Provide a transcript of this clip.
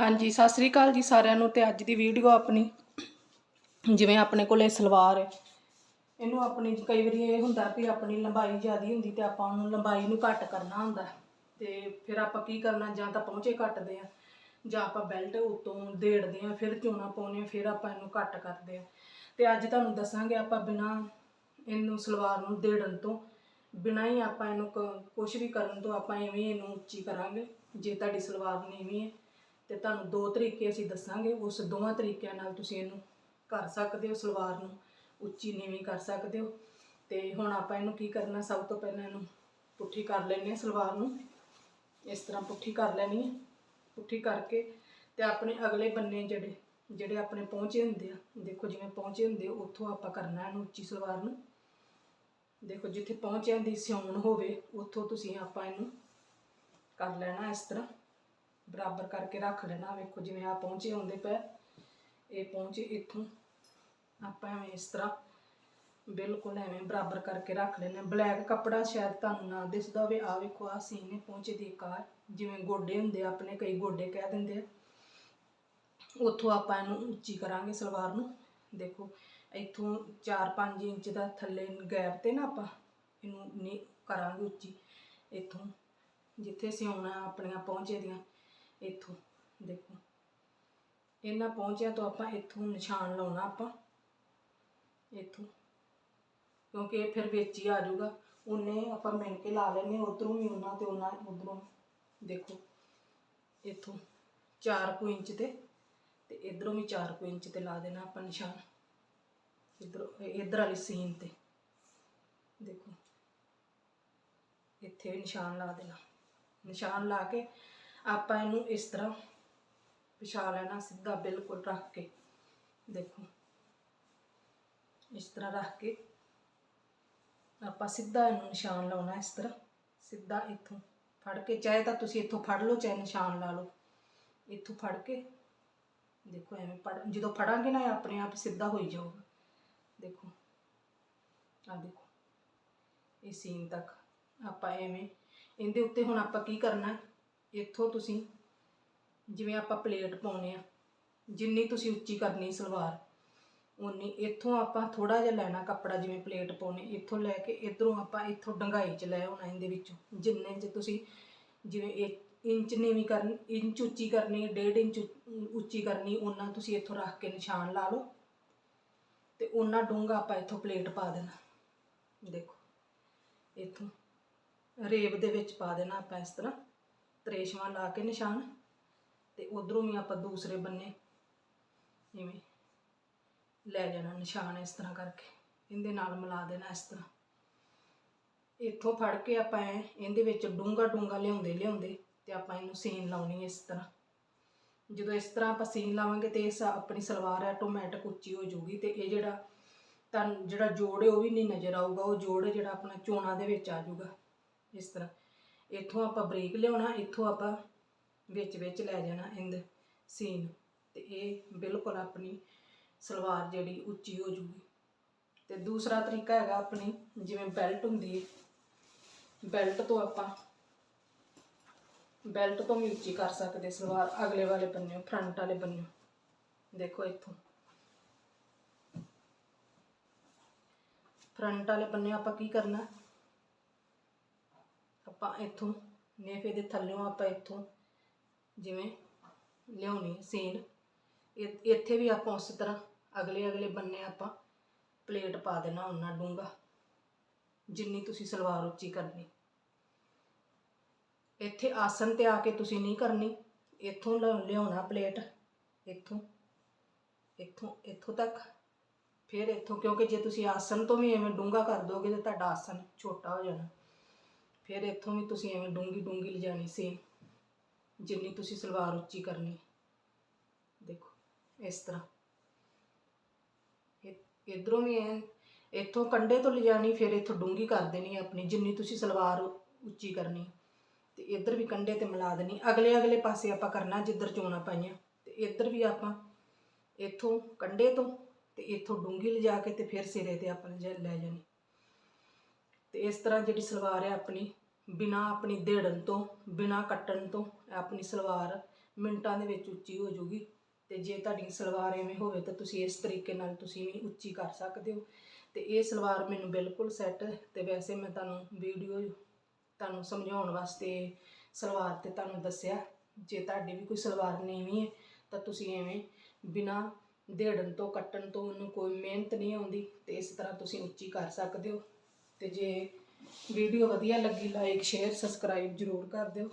ਹਾਂਜੀ, ਸਤਿ ਸ੍ਰੀ ਅਕਾਲ ਜੀ ਸਾਰਿਆਂ ਨੂੰ ਤੇ ਅੱਜ ਦੀ ਵੀਡੀਓ ਆਪਣੀ ਜਿਵੇਂ ਆਪਣੇ ਕੋਲੇ ਸਲਵਾਰ ਹੈ। ਇਹਨੂੰ ਆਪਣੀ ਕਈ ਵਾਰੀ ਇਹ ਹੁੰਦਾ ਵੀ ਆਪਣੀ ਲੰਬਾਈ ਜ਼ਿਆਦੀ ਹੁੰਦੀ ਤੇ ਆਪਾਂ ਉਹਨੂੰ ਲੰਬਾਈ ਨੂੰ ਘੱਟ ਕਰਨਾ ਹੁੰਦਾ ਤੇ ਫਿਰ ਆਪਾਂ ਕੀ ਕਰਨਾ, ਜਾਂ ਤਾਂ ਪਹੁੰਚੇ ਕੱਟਦੇ ਆ ਜਾਂ ਆਪਾਂ ਬੈਲਟ ਉੱਤੋਂ ਦੇੜਦੇ ਆ ਫਿਰ ਚੋਣਾ ਪਾਉਂਦੇ ਆ ਫਿਰ ਆਪਾਂ ਇਹਨੂੰ ਘੱਟ ਕਰਦੇ ਆ ਤੇ ਅੱਜ ਤੁਹਾਨੂੰ ਦੱਸਾਂਗੇ ਆਪਾਂ ਬਿਨਾ ਇਹਨੂੰ ਸਲਵਾਰ ਨੂੰ ਦੇੜਨ ਤੋਂ, ਬਿਨਾ ਹੀ ਆਪਾਂ ਇਹਨੂੰ ਕੁਝ ਵੀ ਕਰਨ ਤੋਂ ਆਪਾਂ ਐਵੇਂ ਇਹਨੂੰ ਉੱਚੀ ਕਰਾਂਗੇ, ਜੇ ਤੁਹਾਡੀ ਸਲਵਾਰ ਨੀਵੀਂ ਹੈ। ਤੇ ਤੁਹਾਨੂੰ ਦੋ ਤਰੀਕੇ ਅਸੀਂ ਦੱਸਾਂਗੇ, ਉਸ ਦੋਵਾਂ ਤਰੀਕਿਆਂ ਨਾਲ ਤੁਸੀਂ ਇਹਨੂੰ ਕਰ ਸਕਦੇ ਹੋ, ਸਲਵਾਰ ਨੂੰ ਉੱਚੀ ਨੀਵੀਂ ਕਰ ਸਕਦੇ ਹੋ। ਤੇ ਹੁਣ ਆਪਾਂ ਇਹਨੂੰ ਕੀ ਕਰਨਾ, ਸਭ ਤੋਂ ਪਹਿਲਾਂ ਇਹਨੂੰ ਪੁੱਠੀ ਕਰ ਲੈਣੀ ਹੈ ਸਲਵਾਰ ਨੂੰ। ਇਸ ਤਰ੍ਹਾਂ ਪੁੱਠੀ ਕਰ ਲੈਣੀ ਹੈ, ਪੁੱਠੀ ਕਰਕੇ ਤੇ ਆਪਣੇ ਅਗਲੇ ਬੰਨੇ ਜਿਹੜੇ ਜਿਹੜੇ ਆਪਣੇ ਪਹੁੰਚੇ ਹੁੰਦੇ ਆ, ਦੇਖੋ ਜਿਵੇਂ ਪਹੁੰਚੇ ਹੁੰਦੇ ਉੱਥੋਂ ਆਪਾਂ ਕਰਨਾ ਇਹਨੂੰ ਉੱਚੀ ਸਲਵਾਰ ਨੂੰ। ਦੇਖੋ ਜਿੱਥੇ ਪਹੁੰਚਿਆਂ ਦੀ ਸਿਉਣ ਹੋਵੇ, ਉੱਥੋਂ ਤੁਸੀਂ ਆਪਾਂ ਇਹਨੂੰ ਕਰ ਲੈਣਾ ਇਸ ਤਰ੍ਹਾਂ। ਬਰਾਬਰ ਕਰਕੇ ਰੱਖ ਲੈਣਾ, ਵੇਖੋ ਜਿਵੇਂ ਆ ਪਹੁੰਚੇ ਹੁੰਦੇ ਪਏ। ਇਹ ਪਹੁੰਚੇ ਇੱਥੋਂ। ਆਪਾਂ ਐਵੇਂ ਇਸ ਤਰ੍ਹਾਂ ਬਿਲਕੁਲ ਐਵੇਂ ਬਰਾਬਰ ਕਰਕੇ ਰੱਖ ਲੈਣਾ ਬਲੈਕ ਕੱਪੜਾ ਸ਼ਾਇਦ ਤੁਹਾਨੂੰ ਨਾ ਦਿਸਦਾ ਹੋਵੇ। ਆ ਵੇਖੋ ਆ ਸੀਨ ਨੇ ਪਹੁੰਚੇ ਦੀ ਕਾਰ। ਜਿਵੇਂ ਗੋਡੇ ਹੁੰਦੇ ਆਪਣੇ ਕਈ ਗੋਡੇ ਕਹਿ ਦਿੰਦੇ ਆ। ਉੱਥੋਂ ਆਪਾਂ ਇਹਨੂੰ ਉੱਚੀ ਕਰਾਂਗੇ ਸਲਵਾਰ ਨੂੰ। ਦੇਖੋ, ਇੱਥੋਂ 4-5 ਇੰਚ ਦਾ ਥੱਲੇ ਗੈਪ ਤੇ ਨਾ ਆਪਾਂ ਇਹਨੂੰ ਨੀ ਕਰਾਂਗੇ ਉੱਚੀ। ਇੱਥੋਂ ਜਿੱਥੇ ਸਿਉਣਾ ਆਪਣੀਆਂ ਪਹੁੰਚੇ ਦੀਆਂ। ਇੱਥੋਂ, ਦੇਖੋ। ਇਹਨਾਂ ਪਹੁੰਚਿਆ ਤੋਂ ਆਪਾਂ ਇੱਥੋਂ ਨਿਸ਼ਾਨ ਲਾਉਣਾ ਆਪਾਂ। ਇੱਥੋਂ। ਕਿਉਂਕਿ ਇਹ ਫਿਰ ਵਿੱਚ ਹੀ ਆ ਜਾਊਗਾ। ਉਹਨੇ ਆਪਾਂ ਮਿਣ ਕੇ ਲਾ ਲੈਣੇ ਉਧਰੋਂ ਵੀ ਉਹਨਾਂ ਤੇ ਉਹਨਾਂ ਉਧਰੋਂ। ਦੇਖੋ, ਇੱਥੋਂ 4 ਕੁ ਇੰਚ ਤੇ ਤੇ ਇਧਰੋਂ ਵੀ 4 ਕੁ ਇੰਚ ਤੇ ਲਾ ਦੇਣਾ ਆਪਾਂ ਨਿਸ਼ਾਨ। ਇਧਰ ਇਧਰ ਵਾਲੀ ਸੀਨ ਤੇ। ਦੇਖੋ, ਇੱਥੇ ਨਿਸ਼ਾਨ ਲਾ ਦੇਣਾ। ਨਿਸ਼ਾਨ ਲਾ ਕੇ ਆਪਾਂ ਇਹਨੂੰ ਇਸ ਤਰ੍ਹਾਂ ਵਿਛਾ ਲੈਣਾ ਸਿੱਧਾ ਬਿਲਕੁਲ ਰੱਖ ਕੇ, ਦੇਖੋ। ਇਸ ਤਰ੍ਹਾਂ ਰੱਖ ਕੇ ਆਪਾਂ ਸਿੱਧਾ ਇਹਨੂੰ ਨਿਸ਼ਾਨ ਲਾਉਣਾ ਇਸ ਤਰ੍ਹਾਂ, ਸਿੱਧਾ ਇੱਥੋਂ ਫੜ ਕੇ, ਚਾਹੇ ਤਾਂ ਤੁਸੀਂ ਇੱਥੋਂ ਫੜ ਲਓ, ਚਾਹੇ ਨਿਸ਼ਾਨ ਲਾ ਲਓ। ਇੱਥੋਂ ਫੜ ਕੇ, ਦੇਖੋ ਐਵੇਂ ਫੜ, ਜਦੋਂ ਫੜਾਂਗੇ ਨਾ ਆਪਣੇ ਆਪ ਸਿੱਧਾ ਹੋਈ ਜਾਊਗਾ। ਦੇਖੋ ਆ ਦੇਖੋ, ਇਹ ਸੀਨ ਤੱਕ ਆਪਾਂ ਐਵੇਂ, ਇਹਦੇ ਉੱਤੇ ਹੁਣ ਆਪਾਂ ਕੀ ਕਰਨਾ ਇੱਥੋਂ ਤੁਸੀਂ ਜਿਵੇਂ ਆਪਾਂ ਪਲੇਟ ਪਾਉਨੇ ਆ, ਜਿੰਨੀ ਤੁਸੀਂ ਉੱਚੀ ਕਰਨੀ ਸਲਵਾਰ ਉਨੀ ਇੱਥੋਂ ਆਪਾਂ ਥੋੜਾ ਜਿਹਾ ਲੈਣਾ ਕੱਪੜਾ ਜਿਵੇਂ ਪਲੇਟ ਪਾਉਨੇ ਇੱਥੋਂ ਲੈ ਕੇ ਇਧਰੋਂ ਆਪਾਂ ਇੱਥੋਂ ਡੰਗਾਈ ਚ ਲੈ ਆਉਣਾ ਇਹਦੇ ਵਿੱਚੋਂ, ਜਿੰਨੇ ਚ ਤੁਸੀਂ ਜਿਵੇਂ ਇੱਕ ਇੰਚ ਨੀਵੀਂ ਕਰਨੀ, ਇੰਚ ਉੱਚੀ ਕਰਨੀ, ਡੇਢ ਇੰਚ ਉੱਚੀ ਕਰਨੀ ਉਹਨਾਂ ਤੁਸੀਂ ਇੱਥੋਂ ਰੱਖ ਕੇ ਨਿਸ਼ਾਨ ਲਾ ਲਓ ਤੇ ਉਹਨਾਂ ਡੂੰਘਾ ਆਪਾਂ ਇੱਥੋਂ ਪਲੇਟ ਪਾ ਦੇਣਾ। ਦੇਖੋ, ਇੱਥੋਂ ਰੇਬ ਦੇ ਵਿੱਚ ਪਾ ਦੇਣਾ ਆਪਾਂ ਇਸ ਤਰ੍ਹਾਂ। ਤਰੇਸ਼ਵਾਂ ਲਾ ਕੇ ਨਿਸ਼ਾਨ ਤੇ ਉਧਰੋਂ ਵੀ ਆਪਾਂ ਦੂਸਰੇ ਬੰਨੇ ਜਿਵੇਂ ਲੈ ਜਾਣਾ ਨਿਸ਼ਾਨ ਇਸ ਤਰ੍ਹਾਂ ਕਰਕੇ, ਇਹਦੇ ਨਾਲ ਮਿਲਾ ਦੇਣਾ ਇਸ ਤਰ੍ਹਾਂ। ਇੱਥੋਂ ਫੜ ਕੇ ਆਪਾਂ ਇਹਦੇ ਵਿੱਚ ਡੂੰਗਾ ਡੂੰਗਾ ਲਿਆਉਂਦੇ ਲਿਆਉਂਦੇ ਤੇ ਆਪਾਂ ਇਹਨੂੰ ਸੀਨ ਲਾਉਣੀ ਇਸ ਤਰ੍ਹਾਂ। ਜਦੋਂ ਇਸ ਤਰ੍ਹਾਂ ਆਪਾਂ ਸੀਨ ਲਾਵਾਂਗੇ ਤੇ ਇਸ ਆਪਣੀ ਸਲਵਾਰ ਆਟੋਮੈਟਿਕ ਉੱਚੀ ਹੋ ਜਾਊਗੀ ਤੇ ਇਹ ਜਿਹੜਾ ਤਾਂ ਜਿਹੜਾ ਜੋੜ ਹੈ ਉਹ ਵੀ ਨਹੀਂ ਨਜ਼ਰ ਆਊਗਾ, ਉਹ ਜੋੜ ਜਿਹੜਾ ਆਪਣਾ ਚੋਣਾਂ ਦੇ ਵਿੱਚ ਆ ਜਾਊਗਾ, ਇਸ ਤਰ੍ਹਾਂ। ਇੱਥੋਂ ਆਪਾਂ ਬ੍ਰੇਕ ਲਿਆਉਣਾ, ਇੱਥੋਂ ਆਪਾਂ ਵਿੱਚ ਵਿੱਚ ਲੈ ਜਾਣਾ ਇੰਦ ਸੀਨ ਤੇ ਇਹ ਬਿਲਕੁਲ ਆਪਣੀ ਸਲਵਾਰ ਜਿਹੜੀ ਉੱਚੀ ਹੋ ਜੂਗੀ। ਤੇ ਦੂਸਰਾ ਤਰੀਕਾ ਹੈਗਾ ਆਪਣੀ, ਜਿਵੇਂ ਬੈਲਟ ਹੁੰਦੀ ਹੈ ਬੈਲਟ ਤੋਂ ਆਪਾਂ ਬੈਲਟ ਤੋਂ ਵੀ ਉੱਚੀ ਕਰ ਸਕਦੇ ਸਲਵਾਰ, ਅਗਲੇ ਵਾਲੇ ਬੰਨਿਓ ਫਰੰਟ ਵਾਲੇ ਬੰਨਿਓ। ਦੇਖੋ ਇੱਥੋਂ। ਫਰੰਟ ਵਾਲੇ ਬੰਨੇ ਆਪਾਂ ਕੀ ਕਰਨਾ? ਆਪਾਂ ਇੱਥੋਂ ਨੇਫੇ ਦੇ ਥੱਲਿਓਂ ਆਪਾਂ ਇੱਥੋਂ ਜਿਵੇਂ ਲਿਆਉਣੀ ਸੀਨ ਇ- ਇੱਥੇ ਵੀ ਆਪਾਂ ਉਸੇ ਤਰ੍ਹਾਂ ਅਗਲੇ ਅਗਲੇ ਬੰਨੇ ਆਪਾਂ ਪਲੇਟ ਪਾ ਦੇਣਾ ਉਹਨਾਂ ਡੂੰਗਾ ਜਿੰਨੀ ਤੁਸੀਂ ਸਲਵਾਰ ਉੱਚੀ ਕਰਨੀ। ਇੱਥੇ ਆਸਨ ਤੇ ਆ ਕੇ ਤੁਸੀਂ ਨਹੀਂ ਕਰਨੀ, ਇੱਥੋਂ ਲਿਆ- ਲਿਆਉਣਾ ਪਲੇਟ, ਇੱਥੋਂ ਇੱਥੋਂ ਇੱਥੋਂ ਤੱਕ। ਫਿਰ ਇੱਥੋਂ, ਕਿਉਂਕਿ ਜੇ ਤੁਸੀਂ ਆਸਨ ਤੋਂ ਵੀ ਐਵੇਂ ਡੂੰਗਾ ਕਰ ਦੋਗੇ ਤਾਂ ਤੁਹਾਡਾ ਆਸਨ ਛੋਟਾ ਹੋ ਜਾਣਾ। ਫਿਰ ਇੱਥੋਂ ਵੀ ਤੁਸੀਂ ਐਵੇਂ ਡੂੰਗੀ ਡੂੰਗੀ ਲਿਜਾਣੀ ਸੇਮ ਜਿੰਨੀ ਤੁਸੀਂ ਸਲਵਾਰ ਉੱਚੀ ਕਰਨੀ। ਦੇਖੋ, ਇਸ ਤਰ੍ਹਾਂ। ਇਧਰੋਂ ਵੀ ਐ, ਇੱਥੋਂ ਕੰਡੇ ਤੋਂ ਲਿਜਾਣੀ, ਫਿਰ ਇੱਥੋਂ ਡੂੰਗੀ ਕਰ ਦੇਣੀ ਆਪਣੀ, ਜਿੰਨੀ ਤੁਸੀਂ ਸਲਵਾਰ ਉੱਚੀ ਕਰਨੀ। ਤੇ ਇੱਧਰ ਵੀ ਕੰਡੇ ਤੇ ਮਿਲਾ ਦੇਣੀ। ਅਗਲੇ ਅਗਲੇ ਪਾਸੇ ਆਪਾਂ ਕਰਨਾ, ਜਿੱਧਰ ਚੋਣਾ ਪਾਈਆਂ। ਤੇ ਇੱਧਰ ਵੀ ਆਪਾਂ ਇੱਥੋਂ ਕੰਡੇ ਤੋਂ ਤੇ ਇੱਥੋਂ ਡੂੰਗੀ ਲਿਜਾ ਕੇ ਤੇ ਫਿਰ ਸਿਰੇ ਤੇ ਆਪਾਂ ਲੈ ਲੈ ਜਾਣੀ। ਤੇ ਇਸ ਤਰ੍ਹਾਂ ਜਿਹੜੀ ਸਲਵਾਰ ਹੈ ਆਪਣੀ ਬਿਨਾ ਆਪਣੀ ਦੇੜਨ ਤੋਂ, ਬਿਨਾ ਕੱਟਣ ਤੋਂ ਆਪਣੀ ਸਲਵਾਰ ਮਿੰਟਾਂ ਦੇ ਵਿੱਚ ਉੱਚੀ ਹੋ ਜਾਊਗੀ। ਤੇ ਜੇ ਤੁਹਾਡੀ ਸਲਵਾਰ ਐਵੇਂ ਹੋਵੇ ਤਾਂ ਤੁਸੀਂ ਇਸ ਤਰੀਕੇ ਨਾਲ ਤੁਸੀਂ ਵੀ ਉੱਚੀ ਕਰ ਸਕਦੇ ਹੋ। ਤੇ ਇਹ ਸਲਵਾਰ ਮੈਨੂੰ ਬਿਲਕੁਲ ਸੈੱਟ ਤੇ ਵੈਸੇ ਮੈਂ ਤੁਹਾਨੂੰ ਵੀਡੀਓ ਤੁਹਾਨੂੰ ਸਮਝਾਉਣ ਵਾਸਤੇ ਸਲਵਾਰ ਤੇ ਤੁਹਾਨੂੰ ਦੱਸਿਆ। ਜੇ ਤੁਹਾਡੀ ਵੀ ਕੋਈ ਸਲਵਾਰ ਨੀਵੀਂ ਹੈ ਤਾਂ ਤੁਸੀਂ ਐਵੇਂ ਬਿਨਾ ਦੇੜਨ ਤੋਂ, ਕੱਟਣ ਤੋਂ ਉਹਨੂੰ ਕੋਈ ਮਿਹਨਤ ਨਹੀਂ ਆਉਂਦੀ ਤੇ ਇਸ ਤਰ੍ਹਾਂ ਤੁਸੀਂ ਉੱਚੀ ਕਰ ਸਕਦੇ ਹੋ। ਤੇ ਜੇ ਵੀਡੀਓ ਵਧੀਆ ਲੱਗੀ ਲਾਈਕ ਸ਼ੇਅਰ ਸਬਸਕ੍ਰਾਈਬ ਜ਼ਰੂਰ ਕਰ ਦਿਓ।